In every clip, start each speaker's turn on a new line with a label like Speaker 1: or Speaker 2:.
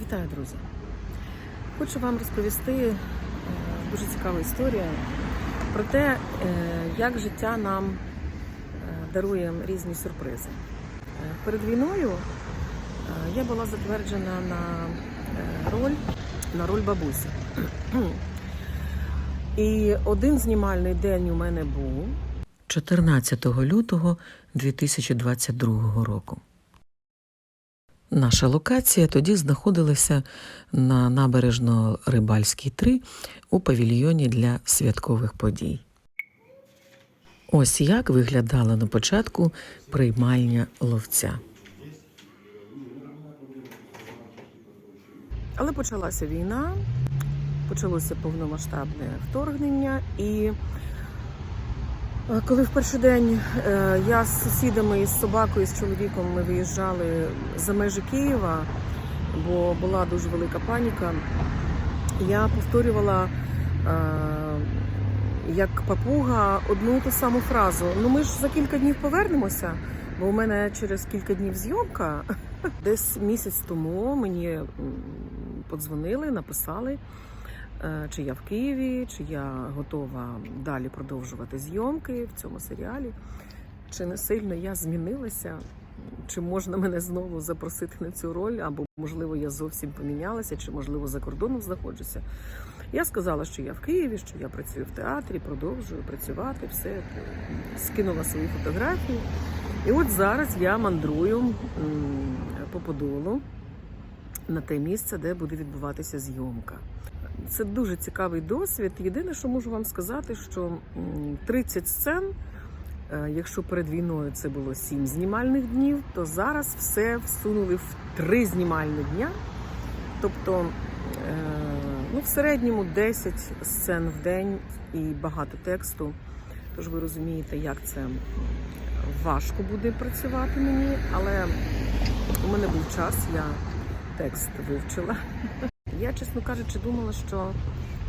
Speaker 1: Вітаю, друзі! Хочу вам розповісти е, дуже цікаву історію про те, е, як життя нам е, дарує різні сюрпризи. Перед війною я була затверджена на роль, на роль бабусі. І один знімальний день у мене був
Speaker 2: 14 лютого 2022 року. Наша локація тоді знаходилася на набережно-Рибальській 3 у павільйоні для святкових подій. Ось як виглядала на початку приймальня ловця.
Speaker 1: Але почалася війна, почалося повномасштабне вторгнення, і коли в перший день е, я з сусідами, із собакою, з чоловіком ми виїжджали за межі Києва, бо була дуже велика паніка, я повторювала е, як папуга одну ту саму фразу. Ну ми ж за кілька днів повернемося, бо у мене через кілька днів зйомка. Десь місяць тому мені подзвонили, написали, е, чи я в Києві, чи я готова далі продовжувати зйомки в цьому серіалі. Чи не сильно я змінилася, чи можна мене знову запросити на цю роль, або можливо я зовсім помінялася, чи можливо за кордоном знаходжуся. Я сказала, що я в Києві, що я працюю в театрі, продовжую працювати, все скинула свої фотографії. І от зараз я мандрую по Подолу на те місце, де буде відбуватися зйомка. Це дуже цікавий досвід. Єдине, що можу вам сказати, що 30 сцен, е, якщо перед війною це було 7 знімальних днів, то зараз все всунули в 3 знімальні дня. Тобто, е, ну, в середньому 10 сцен в день і багато тексту. Тож ви розумієте, як це важко буде працювати мені, але у мене був час, я текст вивчила. Я, чесно кажучи, думала, що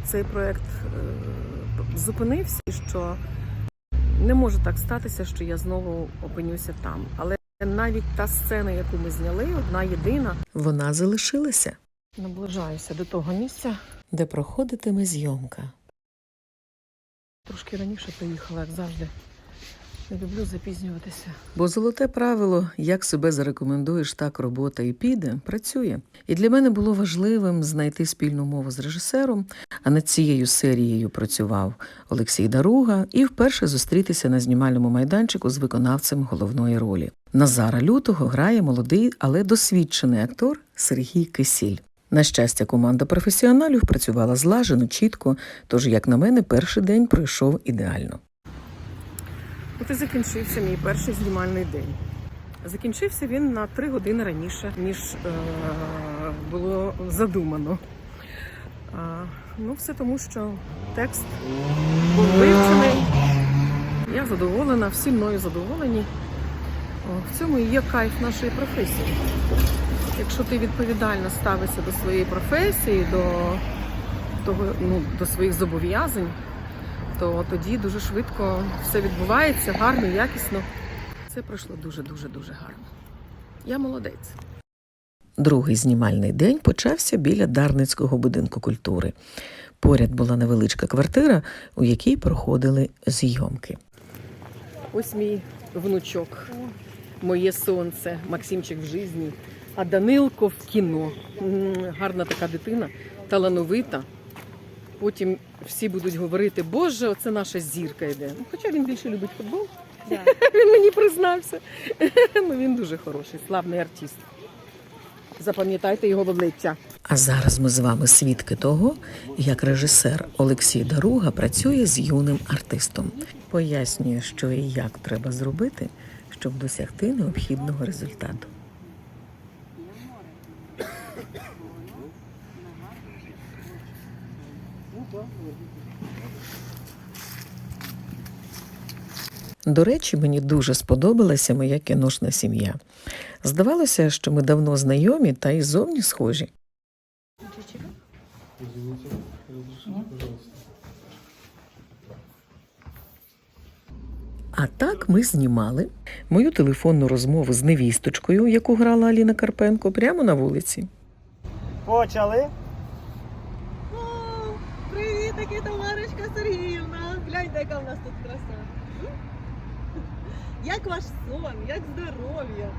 Speaker 1: цей проект е, зупинився і що не може так статися, що я знову опинюся там. Але навіть та сцена, яку ми зняли, одна єдина,
Speaker 2: Вона залишилася,
Speaker 1: наближаюся до того місця.
Speaker 2: де проходитиме зйомка.
Speaker 1: Трошки раніше приїхала, як завжди. Не люблю запізнюватися.
Speaker 2: Бо золоте правило, як себе зарекомендуєш, так робота і піде, працює. І для мене було важливим знайти спільну мову з режисером, а над цією серією працював Олексій Даруга, і вперше зустрітися на знімальному майданчику з виконавцем головної ролі. Назара Лютого грає молодий, але досвідчений актор Сергій Кисіль. На щастя, команда професіоналів працювала злажено, чітко, тож, як на мене, перший день пройшов ідеально.
Speaker 1: От і закінчився мій перший знімальний день. Закінчився він на три години раніше, ніж е, було задумано. А, ну, все тому, що текст був вивчений. Я задоволена, всі мною задоволені. О, в цьому і є кайф нашої професії. Якщо ти відповідально ставишся до своєї професії, до, того, ну, до своїх зобов'язань, то тоді дуже швидко все відбувається, гарно, якісно. Це пройшло дуже-дуже дуже гарно. Я молодець.
Speaker 2: Другий знімальний день почався біля Дарницького будинку культури. Поряд була невеличка квартира, у якій проходили зйомки.
Speaker 1: Ось мій внучок, моє сонце, Максимчик в житті, а Данилко в кіно. Гарна така дитина, талановита. Потім всі будуть говорити, Боже, оце наша зірка йде. Ну, Хоча він більше любить футбол. Він мені признався. Ну, він дуже хороший, славний артист. Запам'ятайте його в обличчя.
Speaker 2: А зараз ми з вами свідки того, як режисер Олексій Даруга працює з юним артистом. Пояснює, що і як треба зробити, щоб досягти необхідного результату. До речі, мені дуже сподобалася моя кіношна сім'я. Здавалося, що ми давно знайомі та й зовні схожі. А так ми знімали мою телефонну розмову з невісточкою, яку грала Аліна Карпенко, прямо на вулиці.
Speaker 3: Почали.
Speaker 4: Таки товаришка Сергіївна. Гляньте, яка в нас тут краса. Як ваш сон, як здоров'я?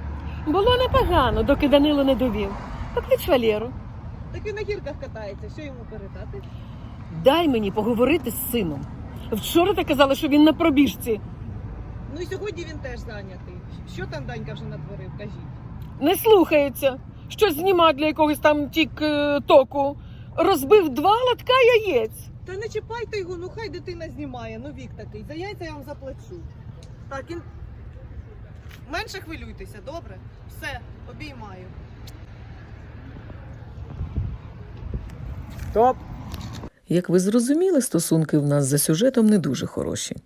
Speaker 1: Було непогано, доки Данило не довів. Поклич Валєру.
Speaker 4: Так він на гірках катається, що йому передати?
Speaker 1: Дай мені поговорити з сином. Вчора ти казала, що він на пробіжці.
Speaker 4: Ну і сьогодні він теж зайнятий. Що там Данька вже натворив, кажіть.
Speaker 1: Не слухається. Щось знімає для якогось там тік-току. Розбив два лотка яєць.
Speaker 4: Та не чіпайте його, ну хай дитина знімає, ну вік такий. За яйця я вам заплачу. Так, він. Менше хвилюйтеся, добре? Все, обіймаю.
Speaker 3: Стоп.
Speaker 2: Як ви зрозуміли, стосунки в нас за сюжетом не дуже хороші.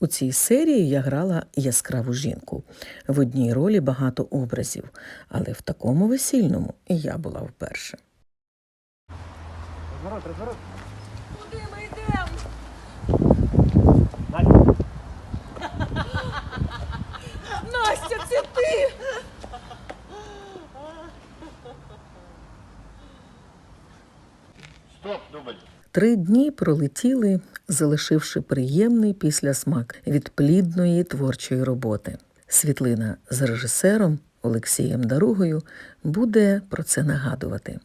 Speaker 2: У цій серії я грала яскраву жінку. В одній ролі багато образів, але в такому весільному і я була вперше.
Speaker 3: Розворот, розворот.
Speaker 4: Куди ми йдемо?
Speaker 3: Настя.
Speaker 4: Настя, це ти!
Speaker 2: Три дні пролетіли, залишивши приємний післясмак від плідної творчої роботи. Світлина з режисером Олексієм Даругою буде про це нагадувати.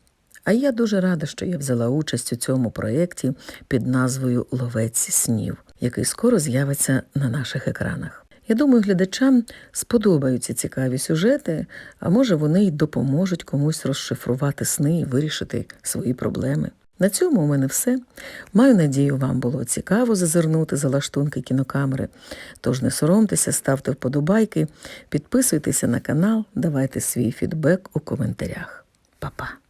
Speaker 2: А я дуже рада, що я взяла участь у цьому проєкті під назвою Ловець снів, який скоро з'явиться на наших екранах. Я думаю, глядачам сподобаються цікаві сюжети, а може вони й допоможуть комусь розшифрувати сни і вирішити свої проблеми. На цьому у мене все. Маю надію, вам було цікаво зазирнути за лаштунки кінокамери. Тож не соромтеся, ставте вподобайки, підписуйтеся на канал, давайте свій фідбек у коментарях. Па-па!